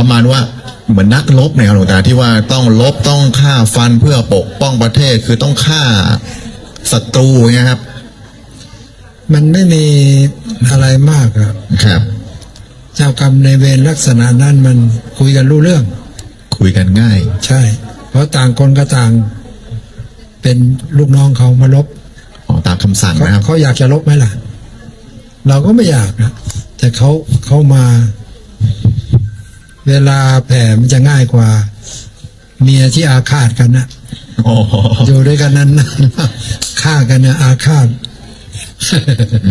ประมาณว่าเหมือนนักรบเนี่ยครับหลวงตาที่ว่าต้องลบต้องฆ่าฟันเพื่อปกป้องประเทศคือต้องฆ่าศัตรูอย่างเงี้ยครับ มันไม่มีอะไรมากครับครับ เจ้ากรรมในายเวรลักษณะนั้นมันคุยกันรู้เรื่อง คุยกันง่าย ใช่ เพราะต่างคนก็ต่าง เป็นลูกน้องเขามาลบอ๋อตามคำสั่งเขานะครับ เขาอยากจะลบไหมล่ะ เราก็ไม่อยากนะแต่เขาเขามา เวลาแผ่มันจะง่ายกว่า เมียที่อาฆาตกันนะอ๋ออยู่ด้วยกันนั้นฆ่ากันเนี่ยอาฆาต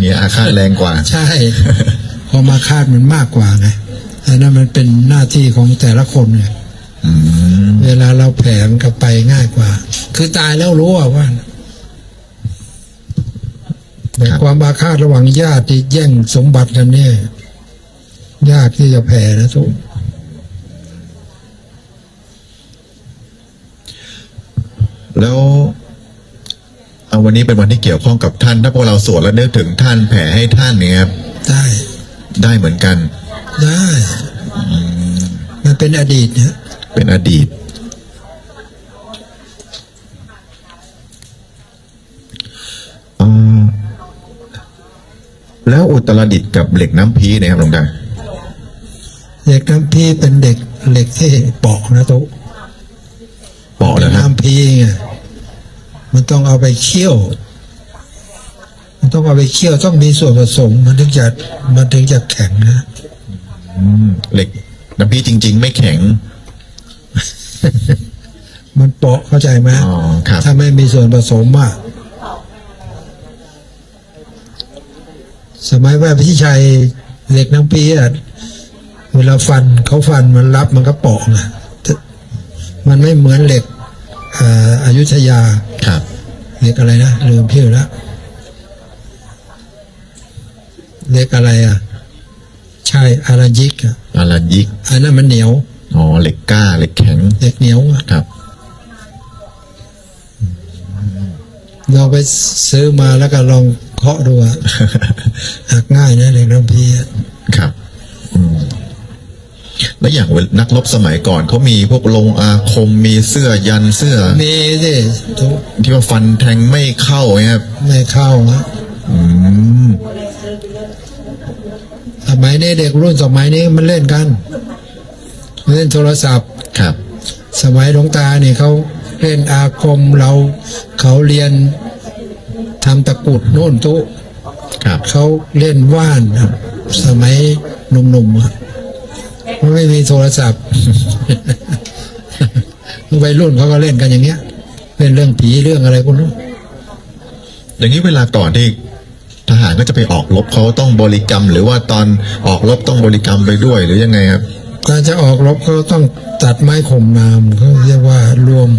มีอาฆาตแรงกว่า ใช่พอมาคาดมันมากกว่าไงอันนั้นมันเป็นหน้าที่ของแต่ละคนไงอืมเวลาเราแผลมันก็ไปง่ายกว่า คือตายแล้วรู้อะว่าแต่ความอาฆาตระหว่างญาติที่แย่งสมบัติกันเนี่ย ยากที่จะแผ่นะทุก แล้วเอาวันนี้เป็นวันที่เกี่ยวข้องกับท่าน ถ้าพวกเราสวดแล้วนึกถึงท่านแผ่ให้ท่านเนี่ยครับได้ได้เหมือนกัน ได้มันเป็นอดีตเนี่ยเป็นอดีตอ่าแล้วอุตรดิตถ์กับเหล็กน้ำพีเนะครับหลวงตาเด็กน้ำพีเป็นเด็กเหล็กที่เปาะนะทุกบอกแล้วครับน้ำพีไง มันต้องเอาไปเคี่ยว มันต้องเอาไปเคี่ยวต้องมีส่วนผสม มันถึงจะมันถึงจะแข็งนะอืมเหล็กน้ำพีจริง ๆ ไม่แข็ง มันเปาะเข้าใจไหมอ๋อครับ ถ้าไม่มีส่วนผสมอะสมัยว่าพี่ชัยเหล็กน้ำพีอะเวลาฟันเขาฟันมันรับมันก็เปาะไงแต่มันไม่เหมือนเหล็กเอ่ออยุธยาครับเหล็กอะไรนะลืมชื่อแล้วเหล็กอะไรอะ ใช่อารายิกอะอารันยิกอันนั้นมันเหนียวอ๋อเหล็กกล้าเหล็กแข็งเหล็กเหนียวอะครับเราไปซื้อมาแล้วก็ลองเคาะดูอะหักง่ายนะเหล็กน้ำพีอะครับ อืม แล้วอย่างเวลานักรบสมัยก่อนเขามีพวกลงอาคมมีเสื้อยันเสื้อมีสิทุกที่ว่าฟันแทงไม่เข้าเนี่ยครับไม่เข้าอะอืมสมัยนี้เด็กรุ่นสมัยนี้มันเล่นกัน เล่นโทรศัพท์ครับ สมัยหลวงตาเนี่ยเขาเล่นอาคมเราเขาเรียนทำตะกรุดโน่นตุครับเขาเล่นว่านครับ สมัยหนุ่มๆอะ มันไม่มีโทรศัพท์วัยรุ่นเขาก็เล่นกันอย่างเงี้ยเล่นเรื่องผีเรื่องอะไรพวกนู้นอย่างนี้เวลาก่อนที่ทหารก็จะไปออกรบเขาต้องบริกรรม หรือว่าตอนออกรบต้องบริกรรมไปด้วยหรือยังไงครับการจะออกรบเขาต้องตัดไม้ข่มนามเขาเรียกว่ารวม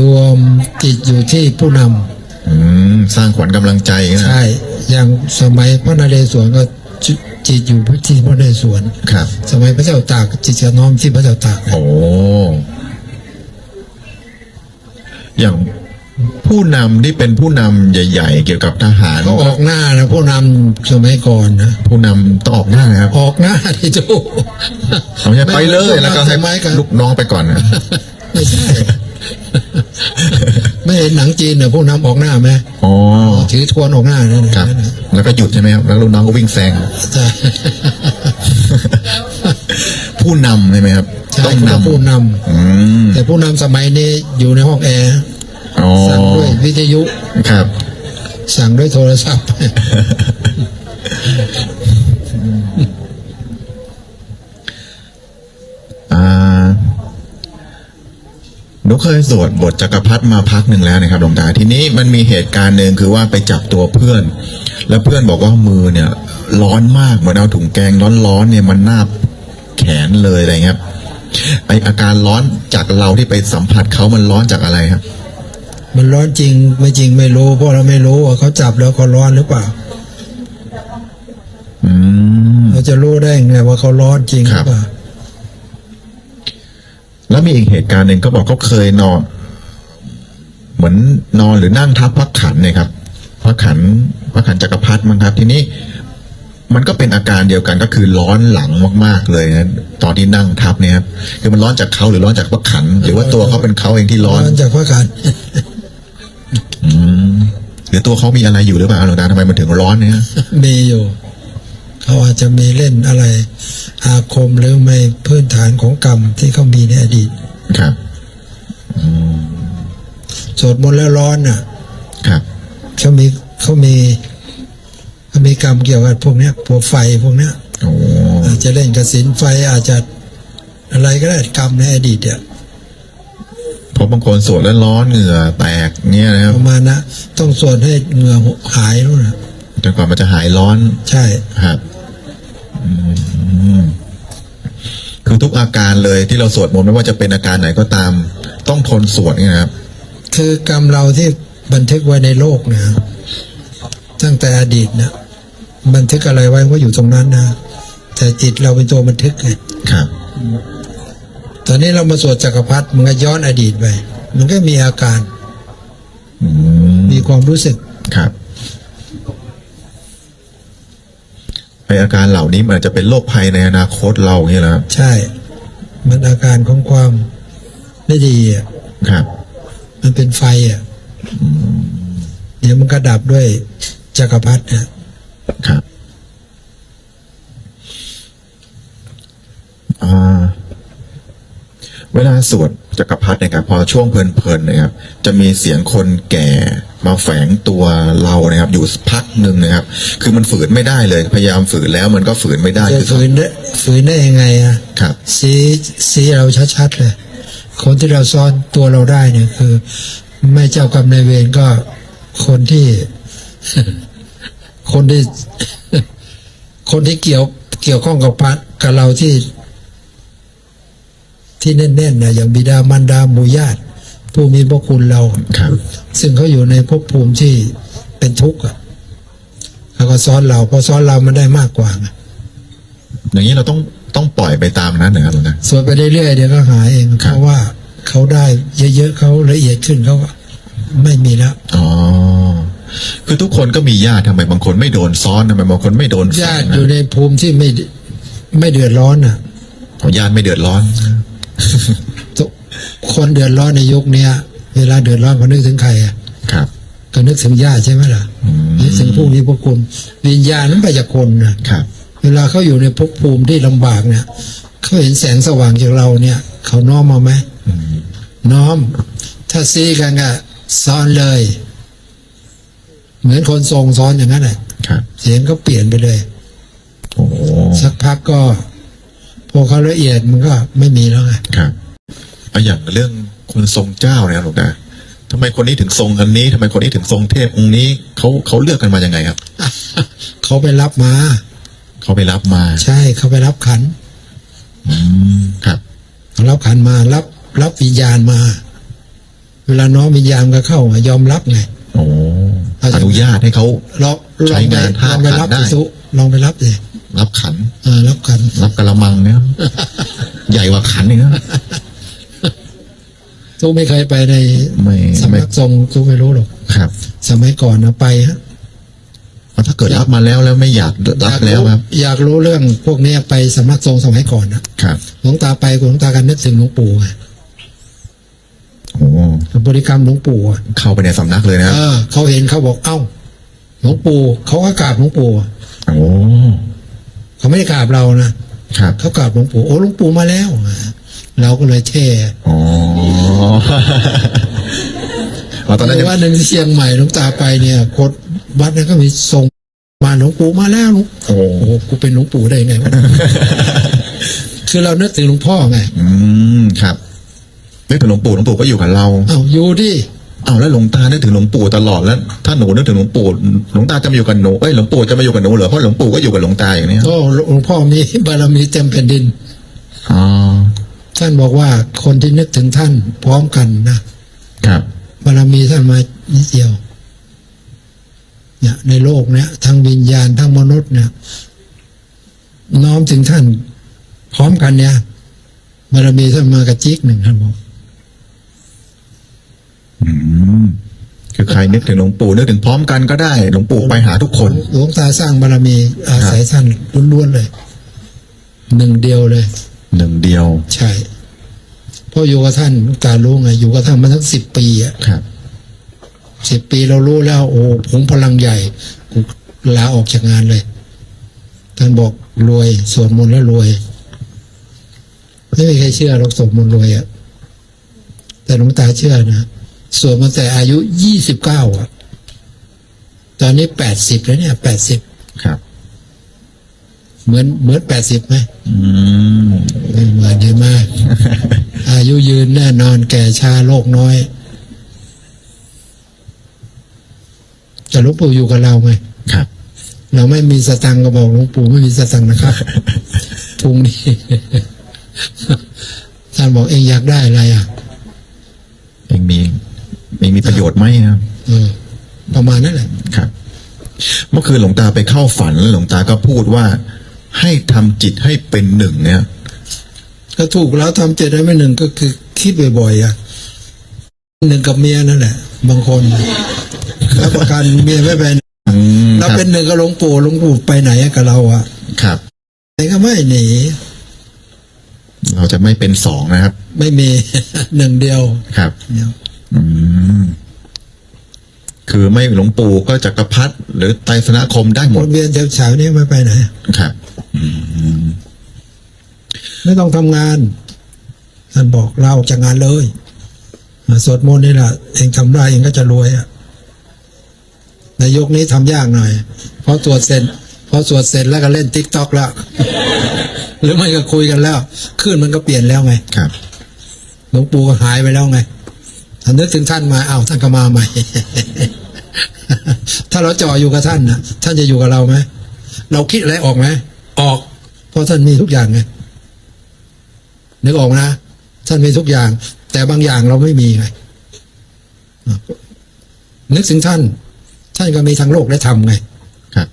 รวมจิตอยู่ที่ผู้นำอืมสร้างขวัญกำลังใจนะใช่ อย่างสมัยพระนเรศวรก็ จิจิตอยู่ที่พระนเรศวรครับ สมัยพระเจ้าตากจิตจะน้อมที่พระเจ้าตากนะโอ้อย่างผู้นำที่เป็นผู้นำใหญ่ ๆ เกี่ยวกับทหารเขาออกหน้านะผู้นำสมัยก่อนนะผู้นำต้องออกหน้านะครับออกหน้าที่จูเอาใช่ไปเลยแล้วก็ให้สมัยกันลูกน้องไปก่อนนะไม่ใช่ไม่เห็นหนังจีนเหรอผู้นำออกหน้าไหมอ๋อ ถือทวนออกหน้านั่นนะครับ แล้วก็หยุดใช่ไหมครับ แล้วลูกน้องก็วิ่งแซง ใช่ ผู้นำใช่ไหมครับ ใช่ต้องเขานำผู้นอืมำแต่ผู้นำสมัยนี้อยู่ในห้องแอร์อ๋อสั่งด้วยวิทยุครับ สั่งด้วยโทรศัพท์ อ่า หนูเคยสวดบทจักรพรรดิมาพักหนึ่งแล้วนะครับหลวงตาทีนี้มันมีเหตุการณ์หนึ่งคือว่าไปจับตัวเพื่อน แล้วเพื่อนบอกว่ามือเนี่ยร้อนมากเหมือนเอาถุงแกงร้อนๆเนี่ยมันนาบแขนเลยอะไรเงี้ยครับไออาการร้อนจากเราที่ไปสัมผัสเขามันร้อนจากอะไรครับ มันร้อนจริงไม่จริงไม่รู้เพราะเราไม่รู้ว่าเขาจับแล้วเขาร้อนหรือเปล่าอืมเราจะรู้ได้ไงว่าเขาร้อนจริงหครัรืบอเปล่า แล้วมีอีกเหตุการณ์หนึ่งเขาบอกเขาเคยนอน เหมือนนอนหรือนั่งทับพระขันเนี่ยครับ พระขันพระขันจักรพรรดิมั้งครับ ทีนี้มันก็เป็นอาการเดียวกันก็คือร้อนหลังมาก ๆ เลยนะตอนที่นั่งทับเนี่ยครับคือมันร้อนจากเขาหรือร้อนจากพระขัน หรือว่าตัวเขาเป็นเขาเองที่ร้อนร้อนจากพระกันอืมหรือตัวเขามีอะไรอยู่หรือเปล่าหลวงตาทำไมมันถึงร้อนเนี่ยมีอยู่ เขาอาจจะมีเล่นอะไร อาคมหรือไม่พื้นฐานของกรรมที่เขามีในอดีตครับสวดมนต์แล้วร้อนน่ะ ครับเขามีเขามีเขามีกรรมเกี่ยวกับพวกเนี้ยพวกไฟพวกเนี้ยโอ้อาจจะเล่นกระสินไฟอาจจะอะไรก็ได้กรรมในอดีตเนี่ยเพราะบางคนสวดแล้วร้อนเหงื่อแตกเนี่ยนะครับประมาณนะต้องสวดให้เหงื่อหายนู่นนะจนกว่ามันจะหายร้อนใช่ครับ คือทุกอาการเลยที่เราสวดมนต์ไม่ว่าจะเป็นอาการไหนก็ตาม ต้องทนสวดเนี่ยนะครับ คือกรรมเราที่บันทึกไว้ในโลกนะตั้งแต่อดีตนะบันทึกอะไรไว้ก็อยู่ตรงนั้นนะแต่จิตเราเป็นตัวบันทึกไงครับ ตอนนี้เรามาสวดจักรพรรดิมันก็ย้อนอดีตไป มันก็มีอาการอืมมีความรู้สึกครับ ไออาการเหล่านี้มันอาจจะเป็นโรคภัยในอนาคตเราอย่างเงี้ยนะครับใช่ มันอาการของความไม่ดีอะครับ มันเป็นไฟอะเดี๋ยวมันก็ดับด้วยจักรพรรดิเนี่ยครับอ่าเวลาสวด จักรพรรดิเนี่ยครับพอช่วงเพลินๆนะครับ จะมีเสียงคนแก่มาแฝงตัวเรานะครับ อยู่พักหนึ่งนะครับ คือมันฝืนไม่ได้เลยพยายามฝืนแล้วมันก็ฝืนไม่ได้จะคือฝืนได้ฝืนได้ยังไงอะครับสีสีเราชัดๆเลยคนที่เราซ่อนตัวเราได้เนี่ยคือ ไม่เจ้ากรรมนายเวรก็คนที่ คนที่ คนที่เกี่ยวเกี่ยวข้องกับพระกับเราที่ ที่แน่นๆนะอย่างบิดามารดาหมู่ญาติผู้มีพระคุณเราครับ ซึ่งเขาอยู่ในภพภูมิที่เป็นทุกข์อะเขาก็ซ้อนเราเพราะซ้อนเรามันได้มากกว่าไงอย่างนี้เราต้องต้องปล่อยไปตามนั้นนะครับหลวงตาสวดไปเรื่อยๆเดี๋ยวก็หายเองครับเพราะว่าเขาได้เยอะๆเขาละเอียดขึ้นเขาก็ไม่มีแล้วอ๋อคือทุกคนก็มีญาติทำไมบางคนไม่โดนซ้อนทำไมบางคนไม่โดนแฝญางตินะอยู่ในภูมิที่ไม่ไม่เดือดร้อนอะของญาติไม่เดือดร้อนทุก คนเดือดร้อนในยุคเนี้ยเวลาเดือดร้อนเขานึกถึงใครอะครับก็นึกถึงญาติใช่ไหมล่ะนึกถึงผู้มีพระคุณวิญญาณนั้นไปจากคนนะครับ เวลาเขาอยู่ในภพภูมิที่ลำบากเนี่ยเขาเห็นแสงสว่างจากเราเนี่ย เขาน้อมมาไหมอืมน้อม ถ้าซีกันก็ซ้อนเลย เหมือนคนทรงซ้อนอย่างนั้นแหละครับเสียงก็เปลี่ยนไปเลยโอ้โหสักพักก็พ อเขาละเอียดมันก็ไม่มีแล้วไงครับเอาอย่างเรื่องคนทรงเจ้าเนี่ยหลวงตาทำไมคนนี้ถึงทรงอันนี้ทำไมคนนี้ถึงทรงเทพองค์นี้เขาเขาเลือกกันมายังไงครับ เขาไปรับมา เขาไปรับมา ใช่เขาไปรับขันอืมครับเขารับขันมารับรับวิญญาณมา เวลาน้อมวิญญาณก็เข้ามายอมรับไงโอ้เอาจากอนุญาตให้เขาลองลใช้องไปงานลองไปธาตุขันรับได้สิสุลองไปรับสิ รับขันเออรับขัน รับกระมังเนี่ยใหญ่กว่าขันอีกนะตู้ไม่เคยไปในไม่สำไม่นักทรงตู้ไม่รู้หรอกครับ สมัยก่อนนะไปฮะถ้าเกิดรับมาแล้วแล้วไม่อยากรับแล้วครับ อยากรู้เรื่องพวกเนี้ยไปสำนักทรงสมัยก่อนนะครับหลวงตาไปหลวงตากันนึกถึงหลวงปู่ไงโอ้บริกรรมหลวงปู่อะเข้าไปในสำนักเลยนะครับเออเขาเห็นเขาบอกเอ้าหลวงปู่เขาก็กราบหลวงปู่โอ้ เขาไม่ได้กราบเรานะครับ เขากราบหลวงปู่โอ้หลวงปู่มาแล้ว เราก็เลยเท่อ๋ออ๋อตอนนั้นยังว่าหนึ่งที่เชียงใหม่หลวงตาไปเนี่ยโคดวัดนั้นก็มีทรงมาหลวงปู่มาแล้วหลวงโอ้โอ้โหกูเป็นหลวงปู่ได้ไงวะคือเรานึกถึงหลวงพ่อไง อืมครับนึกถึงหลวงปู่หลวงปู่ก็อยู่กับเราเอ้าอยู่ดิ เอาแล้วหลวงตานึกถึงหลวงปู่ตลอดแล้วถ้าหนูนึกถึงหลวงปู่หลวงตาจะมาอยู่กับหนูเอ้ยหลวงปู่จะมาอยู่กับหนูเหรอเพราะหลวงปู่ก็อยู่กับหลวงตาอย่างเนี้ยก็หลวงพ่อมีบารมีเต็มแผ่นดินอ๋อท่านบอกว่าคนที่นึกถึงท่านพร้อมกันนะครับบารมีท่านมานิดเดียว เนี่ย ในโลกเนี่ยทั้งวิญญาณทั้งมนุษย์เนี่ย น้อมถึงท่านพร้อมกันเนี่ยบารมีท่านมากระจิกหนึ่งท่านบอกอืม คือใครนึกถึงหลวงปู่นึกถึงพร้อมกันก็ได้ หลวงปู่ไปหาทุกคน หลวงตาสร้างบารมีอาศัยท่านล้วนๆเลย หนึ่งเดียวเลย หนึ่งเดียว ใช่เพราะอยู่กับท่านการรู้ไงอยู่กับท่านมาทั้งสิบปีอะครับสิบปีเรารู้แล้ว โอ้ผมพลังใหญ่กูลาออกจากงานเลย ท่านบอกรวยสวดมนต์แล้วรวย ไม่มีใครเชื่อหรอกสวดมนต์รวยอะแต่หลวงตาเชื่อนะ สวดมาแต่อายุยี่สิบเก้าอะ ตอนนี้แปดสิบแล้วเนี่ยแปดสิบครับ เหมือนเหมือนแปดสิบไหมอืมไม่เหมือนใช่ไหมอายุยืนแน่นอนแก่ชาโรคน้อย แต่หลวงปู่อยู่กับเราไงครับ เราไม่มีสตังค์ก็บอกหลวงปู่ไม่มีสตังค์นะครับพรุ่งนี้ท่านบอกเองอยากได้อะไรอะ เองมี เองมีประโยชน์ไหมครับเออประมาณนั้นแหละครับ เมื่อคืนหลวงตาไปเข้าฝันแล้วหลวงตาก็พูดว่า ให้ทำจิตให้เป็นหนึ่งเนี่ยก็ถูกแล้วทำเจ็ดได้ไม่หนึ่งก็คือ คิดบ่อยๆอะหนึ่งกับเมียนั่นแหละบางคนรับประกันเมียไม่เป็นอืมเราครับเป็นหนึ่งกับหลวงปู่หลวงปู่ไปไหนกับเราอะ ครับไหนก็ไม่หนีเราจะไม่เป็นสองนะครับ ไม่มีหนึ่งเดียวครับเดียวอืม คือไม่หลวงปู่ก็จักรพรรดิหรือไตรสนาคมได้หมวดนเวียนเฉาๆนี้ไม่ไปไหนครับอืมไม่ต้องทำงาน ท่านบอกเราออกจากงานเลยมาสวดมนต์นี่แหละเองทำได้เองก็จะรวยอะในยุคนี้ทำยากหน่อยเพราะตรวจเสร็จพอสวดเสร็จแล้วก็เล่นทิกตอกแล้ว หรือไม่ก็คุยกันแล้วขึ้นมันก็เปลี่ยนแล้วไงครับหลวงปู่ก็หายไปแล้วไงถ้า นึกถึงท่านมาอ้าวท่านก็มาใหม่ ถ้าเราจ่ออยู่กับท่านนะท่านจะอยู่กับเราไหมเราคิดอะไรออกไหมออก เพราะท่านมีทุกอย่างไงนึกออกนะท่านมีทุกอย่าง แต่บางอย่างเราไม่มีไงนึกถึงท่าน ท่านก็มีทั้งโลกและธรรมไงครับ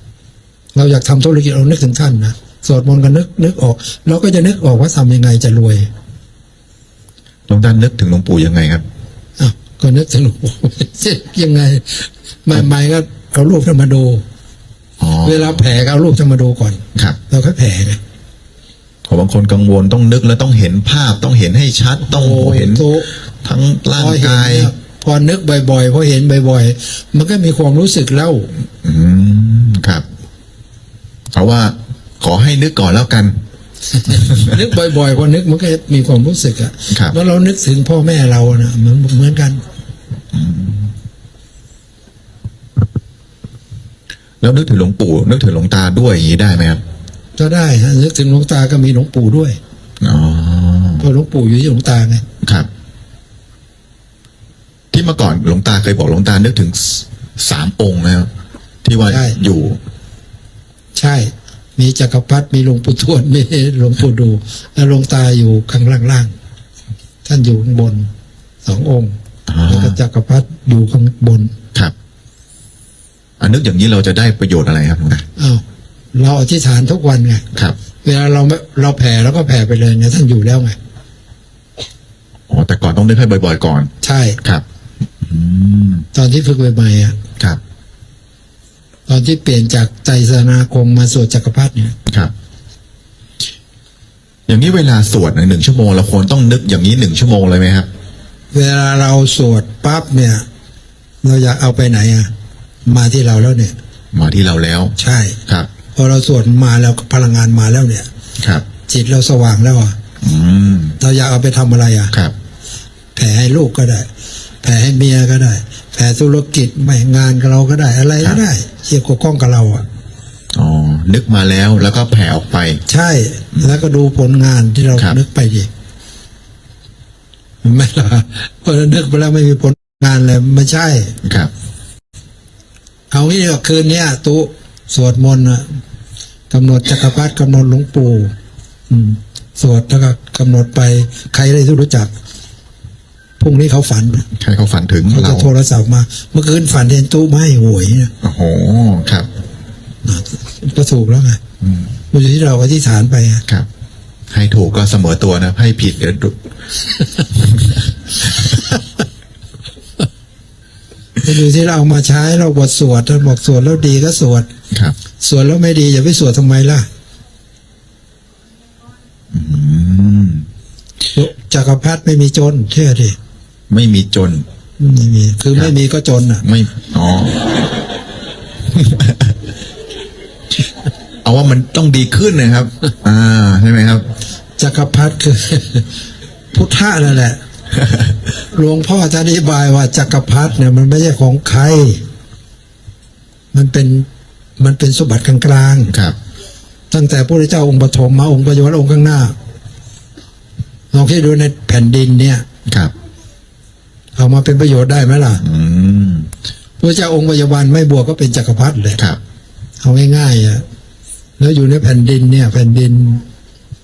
เราอยากทำธุรกิจเรานึกถึงท่านนะสวดมนต์ก็นึกนึกออก เราก็จะนึกออกว่าทำยังไงจะรวยหลวงตานึกถึงหลวงปู่ยังไงครับ อ้าวก็นึกถึงหลวงปู่เจ็บยังไงใหม่ๆก็เอารูปท่านมาดูอ๋อเวลาแผลก็เอารูปท่านมาดูก่อนครับเราค่อยแผลไงขอบางคนกังวลต้องนึกแล้วต้องเห็นภาพต้องเห็นให้ชัดต้องเห็นโตทั้งร่างพอเห็นกายเนี่ยพอนึกบ่อยๆพอเห็นบ่อยๆ มันก็มีความรู้สึกแล้วอืมครับเพราะว่า ขอให้นึกก่อนแล้วกัน นึกบ่อยๆพอนึกมันก็มีความรู้สึกอะครับแล้วเรานึกถึงพ่อแม่เรานะเหมือนเหมือนกัน แล้วนึกถึงหลวงปู่ นึกถึงหลวงตาด้วยอย่างนี้ได้ไหมครับก็ได้ฮะนึกถึงหลวงตาก็มีหลวงปู่ด้วยอ๋อเพราะหลวงปู่อยู่ที่หลวงตาไงครับ ที่เมื่อก่อนหลวงตาเคยบอกหลวงตานึกถึงสสามองค์นะครับที่ว่าอยู่ ใช่ มีจักรพรรดิมีหลวงปู่ทวดมีหลวงปู่ดู แล้วหลวงตาอยู่ข้างล่างๆท่านอยู่ข้างบนสององค์อ่า แล้วก็จักรพรรดิอยู่ข้างบนครับอันนึกอย่างนี้เราจะได้ประโยชน์อะไรครับหลวงตาอ้าวเราอธิษฐานทุกวันไงครับ เวลาเราไม่เราแผ่แล้วก็แผ่ไปเลยไงท่านอยู่แล้วไงอ๋อแต่ก่อนต้องนึกให้บ่อย ๆ ก่อน ใช่ครับอืมตอนที่ฝึกใหม่ๆอะครับ ตอนที่เปลี่ยนจากใจสนาคมมาสวดจักรพรรดิเนี่ยครับ อย่างนี้เวลาสวดหนึ่งชั่วโมงเราควรต้องนึกอย่างนี้หนึ่งชั่วโมงเลยไหมครับ เวลาเราสวดปั๊บเนี่ย เราอยากเอาไปไหนอะ มาที่เราแล้วเนี่ย มาที่เราแล้ว ใช่ครับ พอเราสวดมาแล้วพลังงานมาแล้วเนี่ย ครับ จิตเราสว่างแล้วอะอืมเราอยากเอาไปทำอะไรอะครับ แผ่ให้ลูกก็ได้ แผ่ให้เมียก็ได้ แผ่ธุรกิจไม่งานกับเราก็ได้ อะไรก็ได้เกี่ยวกับข้องกับเราอะอ๋อนึกมาแล้วแล้วก็แผ่ออกไป ใช่ แล้วก็ดูผลงานที่เราครับนึกไปดิ ไม่ล่ะพอเรานึกไปแล้วไม่มีผลงานเลยไม่ใช่ครับ เอางี้ดีกว่าคืนเนี้ยตุสวดมนต์อะกำหนดจักรพรรดิกำหนดหลวงปู่อืมสวดแล้วก็กำหนดไปใครได้ที่รู้จักพรุ่งนี้เขาฝันใครเขาฝันถึงเขาเราจะโทรศัพท์มา เมื่อคืนฝันเห็นตู้ไม้หวยเนี่ยโอ้โหครับก็ถูกแล้วไงอืมมันอยู่ที่เราอธิษฐานไปอะครับ ให้ถูกก็เสมอตัวนะให้ผิดเดี๋ยวดุไปดูที่เราเอามาใช้เราบทสวดท่านบอกสวดแล้วดีก็สวดครับ สวดแล้วไม่ดีอย่าไปสวดทำไมล่ะอืมจักรพรรดิไม่มีจนเชื่อดิไม่มีจนไม่มี คือไม่มีก็จนอะ ไม่อ๋อเอาว่ามันต้องดีขึ้นนะครับ อ่าใช่ไหมครับ จักรพรรดิคือพุทธะนั่นแหละหลวงพ่อจะอธิบายว่าจักรพรรดิเนี่ย มันไม่ใช่ของใคร มันเป็นมันเป็นสมบัติกลางๆครับ ตั้งแต่พระพุทธเจ้าองค์ปฐมมาองค์ปัจจุบันองค์ข้างหน้าลองคิดดูในแผ่นดินเนี่ยครับ เอามาเป็นประโยชน์ได้ไหมล่ะอืมพระเจ้าองค์ปัจจุบันไม่บวกก็เป็นจักรพรรดิเลยครับ เอาง่ายๆอะแล้วอยู่ในแผ่นดินเนี่ย แผ่นดิน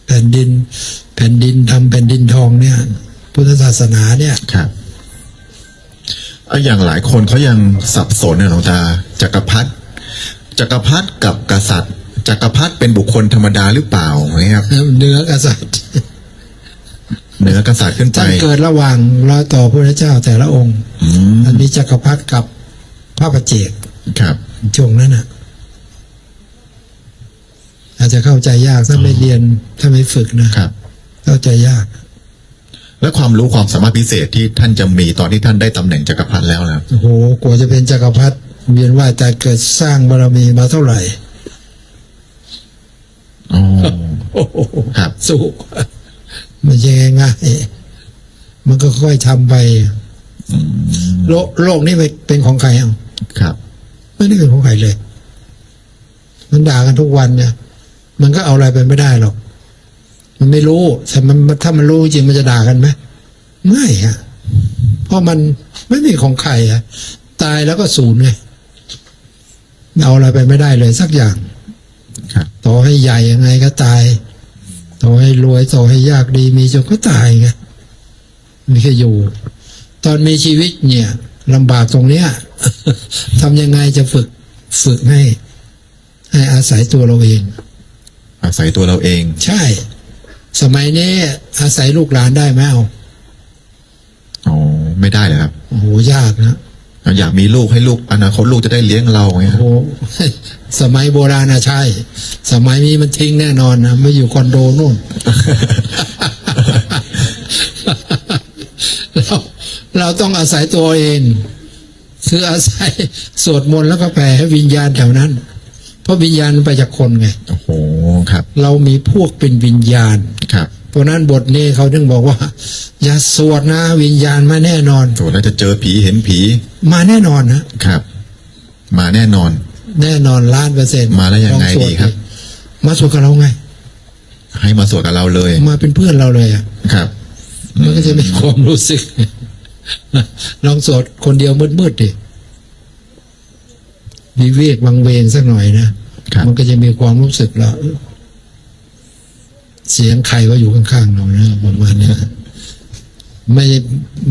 แผ่นดิน แผ่นดินทำแผ่นดินทองเนี่ย พุทธศาสนาเนี่ยครับเอาอย่างหลายคนเขายังสับสนนะหลวงตาจักรพรรดิจักรพรรดิกับกษัตริย์จักรพรรดิเป็นบุคคลธรรมดาหรือเปล่าไหมครับเนื้อกษัตริย์เหนือกษัตริย์ขึ้นไปท่านเกิดระหว่างรอยต่อพระเจ้าแต่ละองค์อืมอันนี้จักรพรรดิกับพระประเจกครับช่วงนั้นอะ อาจจะเข้าใจยากถ้าไม่เรียนถ้าไม่ฝึกนะครับ เข้าใจยาก และความรู้ความสามารถพิเศษที่ท่านจะมีตอนที่ท่านได้ตำแหน่งจักรพรรดิแล้วนะครับโอ้โหกว่าจะเป็นจักรพรรดิเวียนว่ายแต่เกิดสร้างบารมีมาเท่าไหร่อ๋อโอ้โหครับสู้มันยังง่ายๆมันก็ค่อยทำไปโลกโลกนี้ไม่เป็นของใครเอะครับ ไม่ได้เป็นของใครเลย มันด่ากันทุกวันเนี่ย มันก็เอาอะไรไปไม่ได้หรอก มันไม่รู้แต่มันถ้ามันรู้จริงมันจะด่ากันไหมไม่อะเพราะมันไม่มีของใครอะตายแล้วก็ศูนย์ไงเอาอะไรไปไม่ได้เลยสักอย่างครับต่อให้ใหญ่ยังไงก็ตาย ต่อให้รวยต่อให้ยากดีมีจนก็ตายไงมีแค่อยู่ ตอนมีชีวิตเนี่ยลำบากตรงเนี้ยทำยังไงจะฝึกฝึกให้ ให้อาศัยตัวเราเอง อาศัยตัวเราเอง ใช่ สมัยนี้อาศัยลูกหลานได้ไหมเอาอ๋อไม่ได้เลยครับโอ้โหยากนะอยากมีลูกให้ลูกอนาคตลูกจะได้เลี้ยงเราไงคโอ้รับโหสมัยโบราณนะใช่ สมัยนี้มันทิ้งแน่นอนนะไม่อยู่คอนโดนู่นเราเราต้องอาศัยตัวเองคืออาศัยสวดมนต์แล้วก็แผ่ให้วิญญาณแถวนั้นเพ ราะวิญญาณมันไปจากคนไงโอ้โหครับ เรามีพวกเป็นวิญญาณครับเพราะนั้นบทนี้เขาถึงบอกว่า อย่าสวดนะวิญญาณมาแน่นอนโถแล้วจะเจอผีเห็นผี มาแน่นอนนะครับ มาแน่นอน แน่นอนล้านเปอร์เซ็นต์มาแล้วยังไงลอสวดีครับ มาสวดกับเราไง ให้มาสวดกับเราเลย มาเป็นเพื่อนเราเลยอะครับ มันก็จะมีความรู้สึกลองสวดคนเดียวมืดๆดิ วิเวกวังเวงสักหน่อยนะครับมันก็จะมีความรู้สึกแล้วเอ้อเสียงใครว่าอยู่ข้างๆเรานะประมาณเนี้ยไม่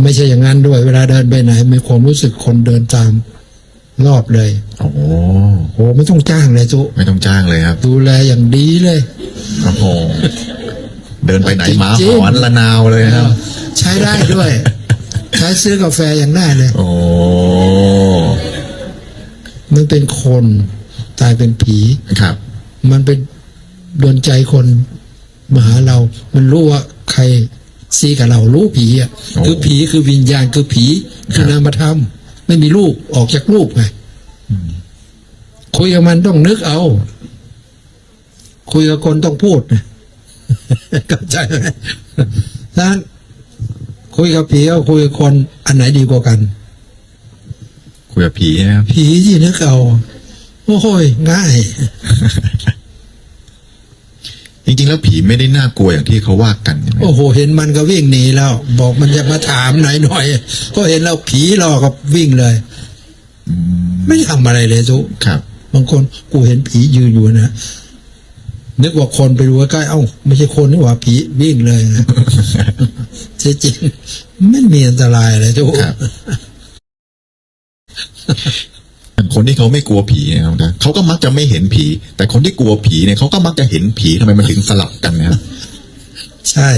ไม่ใช่อย่างนั้นด้วย เวลาเดินไปไหนมีความรู้สึกคนเดินตามรอบเลย โอ้โหโอ้ไม่ต้องจ้างเลยจุไม่ต้องจ้างเลยครับ ดูแลอย่างดีเลยโอ้โหเดินไปไหนจริงๆหมาหอนละนาวเลยครับ ใช้ได้ด้วย ใช้ซื้อกาแฟอย่างได้เลย โอ้ มันเป็นคนตายเป็นผีครับ มันเป็นโดนใจคนมาหาเรา มันรู้ว่าใครซีกับเรารู้ผีอะโอ้คือผีคือวิญญาณคือผีคือครับนามธรรม ไม่มีรูปออกจากรูปไงคุยกับมันต้องนึกเอา คุยกับคนต้องพูดเข้าใจไหมดังนั้นคุยกับผีกับคุยกับคนอันไหนดีกว่ากัน คุยกับผีนะครับผีที่นึกเอาโอ้ยง่าย จริงๆ แล้วผีไม่ได้น่ากลัวอย่างที่เขาว่ากันใช่ไหมโอ้โห เห็นมันก็วิ่งหนีแล้ว บอกมันจะมาถามหน่อยหน่อยก็เห็นเราผีหลอกกับวิ่งเลย อืมไม่ทำอะไรเลยทุกครับ บางคนกูเห็นผียืนอยู่นะนึกว่าคนไปดูใกล้ๆเอ้า ไม่ใช่คนนึกว่าผีวิ่งเลยนะจริงๆไม่มีอันตรายเลยทุกครับ คนที่เขาไม่กลัวผีเนะครับนะเขาก็มักจะไม่เห็นผี แต่คนที่กลัวผีเนี่ยเขาก็มักจะเห็นผีทำไมมันถึงสลับกันนะครับใช่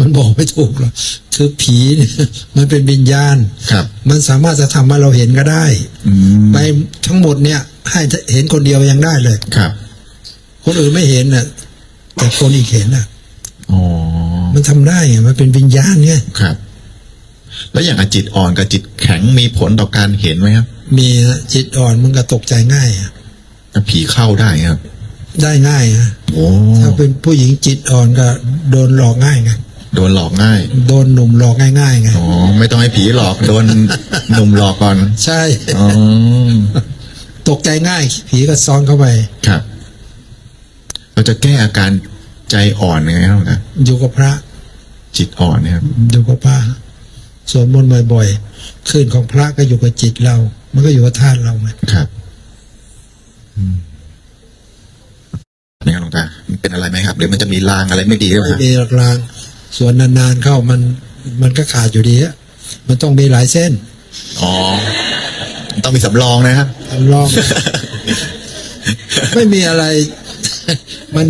มันบอกไม่ถูกหรอกคือคือผีเนี่ยมันเป็นวิญญาณครับ มันสามารถจะทำให้เราเห็นก็ได้อืมไปทั้งหมดเนี่ย ให้เห็นคนเดียวยังได้เลยครับ คนอื่นไม่เห็นน่ะ แต่คนอีกเห็นน่ะอ๋อมันทำได้ไงมันเป็นวิญญาณไงครับ แล้วอย่างกับจิตอ่อนกับจิตแข็งมีผลต่อการเห็นไหมครับ มีนะจิตอ่อนมันก็ตกใจง่ายอะกับผีเข้าได้ครับ ได้ง่ายนะโอ้ถ้าเป็นผู้หญิงจิตอ่อนก็โดนหลอกง่ายไงโดนหลอกง่าย โดนหนุ่มหลอกง่ายๆไงอ๋อไม่ต้องให้ผีหลอกโดนหนุ่มหลอกก่อน ใช่อ๋อตกใจง่าย ผีก็ซ้อนเข้าไปครับ เราจะแก้อาการใจอ่อนยังไงครับครับอยู่กับพระ จิตอ่อนเนี่ยครับอยู่กับพระ สวดมนต์บ่อยๆขึ้นของพระก็อยู่กับจิตเรา มันก็อยู่กับธาตุเราไงครับอืมนี่ครับหลวงตามันเป็นอะไรไหมครับ หรือมันจะมีลางอะไรไม่ดีหรือเปไม่ล่ามีหลักลางส่วนนานๆเข้ามัน มันก็ขาดอยู่ดีอะมันต้องมีหลายเส้น อ๋อ ต้องมีสำรองนะครับลอง ไม่มีอะไร มัน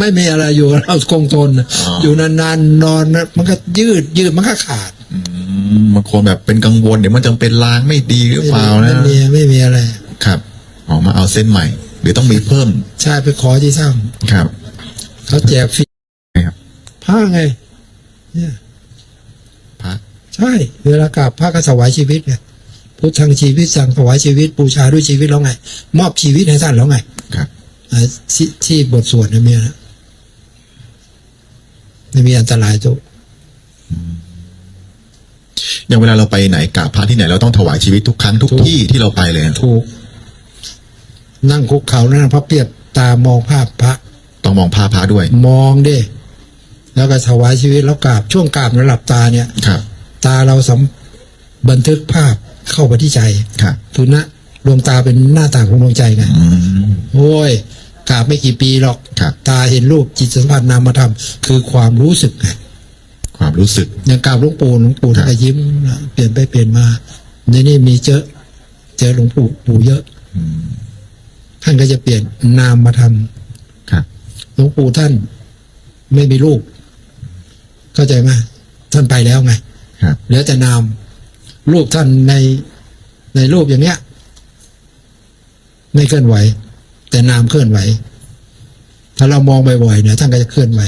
ไม่มีอะไรอยู่กับเราคงทนน่ะอ๋ออยู่นานๆนอนนะมันก็ยืดยืดมันก็ขาดอืม บางคนแบบเป็นกังวลเดี๋ยวมันจะเป็นลางไม่ดีหรือเปล่านะไม่มีไม่มีอะไร ครับออกมาเอาเส้นใหม่ หรือต้องมีเพิ่ม ใช่ไปขอที่ถ้ครับำเขาแจกฟรีครับผ้าไง เนี่ยพระใช่ เวลากราบพระก็ถวายชีวิตไงพุทธังชีวิตสั่งถวายชีวิตบูชาด้วยชีวิตแล้วไง มอบชีวิตให้ท่านแล้วไง ครับอ่าที่ที่บทสวดเนี่ยมีนะไม่มีอันตรายทุก อย่างเวลาเราไปไหนกราบพระที่ไหนเราต้องถวายชีวิตทุกครั้งทุกที่ที่เราไปเลยถูก นั่งคุกเข่านั่งพระเปรียบตามองภาพพระ ต้องมองผ้าพระด้วย มองดิแล้วก็ถวายชีวิตแล้วกราบช่วงกราบแล้วหลับตาเนี่ย ครับ ตาเราสัมบันทึกภาพเข้าไปที่ใจครับคือนะดวงตาเป็นหน้าต่างของดวงใจไงอืม โอ้ยกราบไม่กี่ปีหรอกครับ ตาเห็นรูปจิตสัมผัสนามธรรมคือความรู้สึกไง ความรู้สึกอย่างกราบหลวงปู่หลวงปู่ครัท่าบนก็ยิ้มนะเปลี่ยนไปเปลี่ยนมาในนี่มีเจอเจอหลวงปู่ปู่เยอะอืมท่านก็จะเปลี่ยนนามมาทำครับหลวงปู่ท่านไม่มีลูก เข้าใจไหมท่านไปแล้วไงครับเหลือแต่นามรูปท่านในในรูปอย่างเนี้ยไม่เคลื่อนไหว แต่นามเคลื่อนไหว ถ้าเรามองบ่อยๆเนี่ยท่านก็จะเคลื่อนไหว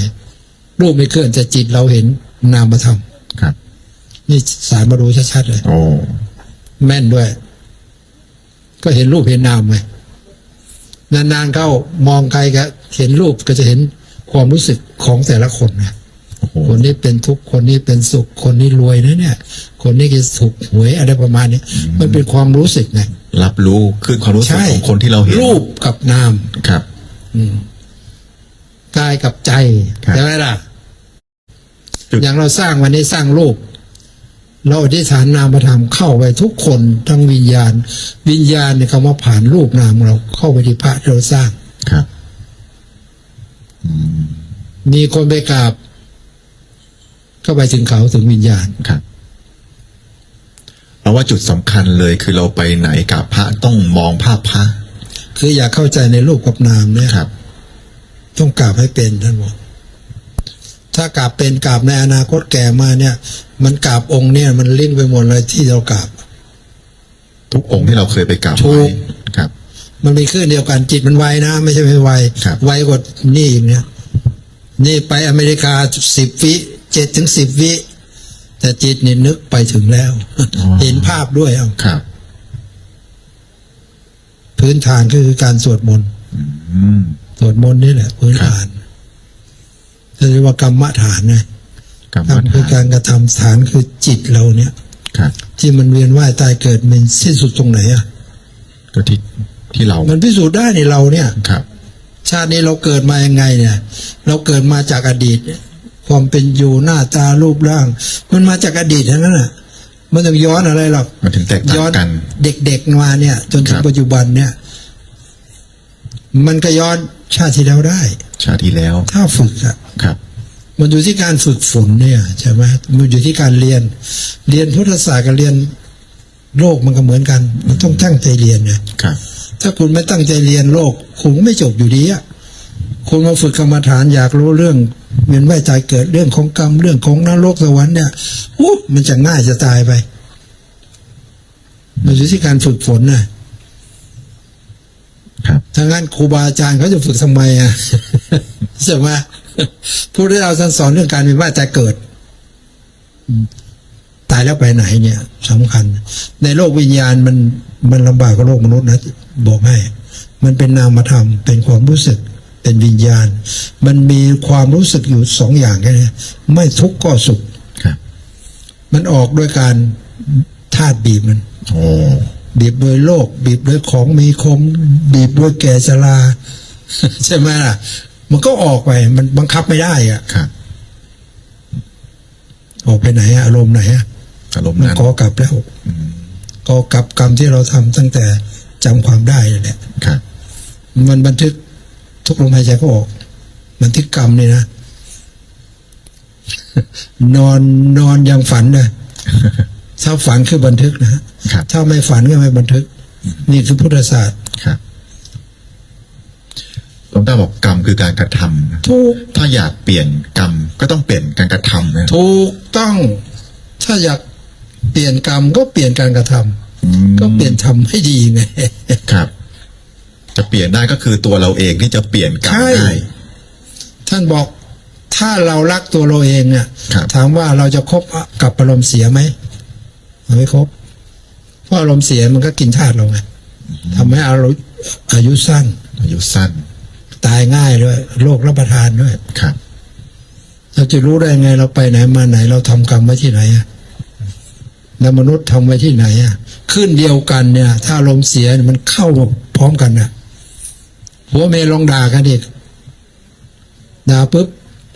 รูปไม่เคลื่อนแต่จิตเราเห็น นามมาทครับำนี่สารมาดูชัดๆเลยโอ้แม่นด้วย ก็เห็นรูปเห็นนามไงนานๆเข้ามองใครก็เห็นรูปก็จะเห็นความรู้สึกของแต่ละคนไงโอ้โหคนนี้เป็นทุกข์คนนี้เป็นสุข คนนี้รวยนะเนี่ย คนนี้ก็สุขหวยอะไรประมาณนี้มันเป็นความรู้สึกไงรับรู้ขึ้นความรู้สึกใช่ของคนที่เราเห็นรูปกับนามครับ อืมกายกับใจครับใช่ไหมล่ะจุด อย่างเราสร้างวันนี้สร้างรูปเราอธิษฐานนามธรรมเข้าไปทุกคนทั้งวิญญาณ วิญญาณเนี่ยเขามาผ่านรูปนามเราเข้าไปที่พระที่เราสร้างครับอืมมีคนไปกราบ เข้าไปถึงเขาถึงวิญญาณครับเอาว่าจุดสำคัญเลยคือเราไปไหนกับพระต้องมองภาพพระคืออยากเข้าใจในรูปกับนามเนี่ยครับ ต้องกราบให้เป็นท่านบอก ถ้ากราบเป็นกราบในอนาคตแก่มาเนี่ย มันกราบองค์เนี่ย มันลิ้นไปหมดเลยที่เรากราบ ทุกองค์ที่เราเคยไปกราบถูไว้ก ครับ มันมีคลื่นเดียวกันจิตมันไวนะ ไม่ใช่ไม่ไวครับ ไวกว่านี่อีกเนี่ยนี่ไปอเมริกาสิบวิเจ็ดถึงสิบวิแต่จิตนี่นึกไปถึงแล้ว เห็นภาพด้วยเอาครับ พื้นฐานก็คือการสวดมนต์อืม สวดมนต์นี่แหละพื้นฐาน เรียกว่ากรรมฐานไงกรรมกรรมคือฐานการกระทำฐานคือจิตเราเนี่ยครับที่มันเวียนว่ายตายเกิดมันสิ้นสุดตรงไหนอะก็ที่ที่เรา มันพิสูจน์ได้ในเราเนี่ยครับ ชาตินี้เราเกิดมายังไงเนี่ย เราเกิดมาจากอดีตเนี่ยความเป็นอยู่หน้าตารูปร่าง มันมาจากอดีตทั้งนั้นแหละมันต้องย้อนอะไรหรอกมันถึงแตกต่าย้องนกัน เด็กๆมาเนี่ย จนถึคงรับปัจจุบันเนี่ย มันก็ย้อนชาติที่แล้วได้ ชาติที่แล้ว ถ้าฝึกอะ ครับ มันอยู่ที่การฝึกฝนเนี่ยใช่ไหมมันอยู่ที่การเรียน เรียนพุทธศาสตร์กับเรียนโลกมันก็เหมือนกัน มันต้องตั้งใจเรียนไงครับ ถ้าคุณไม่ตั้งใจเรียนโลก คุณก็ไม่จบอยู่ดีอะคุณมาฝึกกรรมฐานอยากรู้เรื่องเวียนว่ายตายเกิดเรื่องของกรรมเรื่องของนรกสวรรค์เนี่ยอู้มันจะง่ายจะตายไป มันอยู่ที่การฝึกฝนนะครับถ้างั้นครูบาอาจารย์เขาจะฝึกทำไมอะใช่ไหม ผู้ที่เราท่านสอนเรื่องการเวียนว่ายตายเกิดอืมตายแล้วไปไหนเนี่ยสำคัญ ในโลกวิญญาณมันมันลำบากกว่าโลกมนุษย์นะบอกให้ มันเป็นนามธรรม เป็นความรู้สึก เป็นวิญญาณ มันมีความรู้สึกอยู่สองอย่างแค่นี้ไม่ทุกข์ก็สุขครับมันออกด้วยการธาตุบีบมันโอ้บีบโดยโลก บีบโดยของมีคม บีบด้วยแก่ชราใช่ไหมล่ะ มันก็ออกไป มันบังคับไม่ได้อะครับออกไปไหนอะอารมณ์ไหนอะอารมณ์มันนั้นก่อกลับแล้วก่อกลับกรรมที่เราทำตั้งแต่จำความได้นั่นแหละครับมันบันทึกทุกลมหายใจก็ออก บันทึกกรรมนี่นะนอนนอนยังฝันนะถ้าฝันคือบันทึกนะฮะครับถ้าไม่ฝันก็ไม่บันทึก นี่คือพุทธศาสตร์ครับ หลวงตาบอกกรรมคือการกระทำนะถูกถ้าอยากเปลี่ยนกรรมก็ต้องเปลี่ยนการกระทำนะถูกต้อง ถ้าอยากเปลี่ยนกรรมก็เปลี่ยนการกระทำอืมก็เปลี่ยนทำให้ดีไงครับ จะเปลี่ยนได้ก็คือตัวเราเองที่จะเปลี่ยนกรรมใช่ได้ท่านบอกถ้าเรารักตัวเราเองเนี่ยครับถามว่าเราจะคบกับอารมณ์เสียไหมมันไม่ครบเพราะอารมณ์เสียมันก็กินธาตุเราไงทำให้อายุอายุสั้น อายุสั้น ตายง่ายด้วยโรครับประทานด้วยครับเราจะรู้ได้ไงเราไปไหนมาไหน เราทำกรรมไว้ที่ไหนอะแล้วมนุษย์ทำไว้ที่ไหนอะขึ้นเดียวกันเนี่ย ถ้าอารมณ์เสียเนี่ยมันเข้าพร้อมกันนะหัวเมย์ลองด่ากันอีกด่าปุ๊บ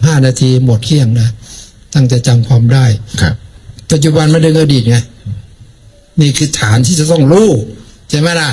ห้านาทีหมดเที่ยงนะตั้งแต่จำความได้ครับ ปัจจุบันไม่ได้อดีตไงนี่คือฐานที่จะต้องรู้ใช่ไหมล่ะ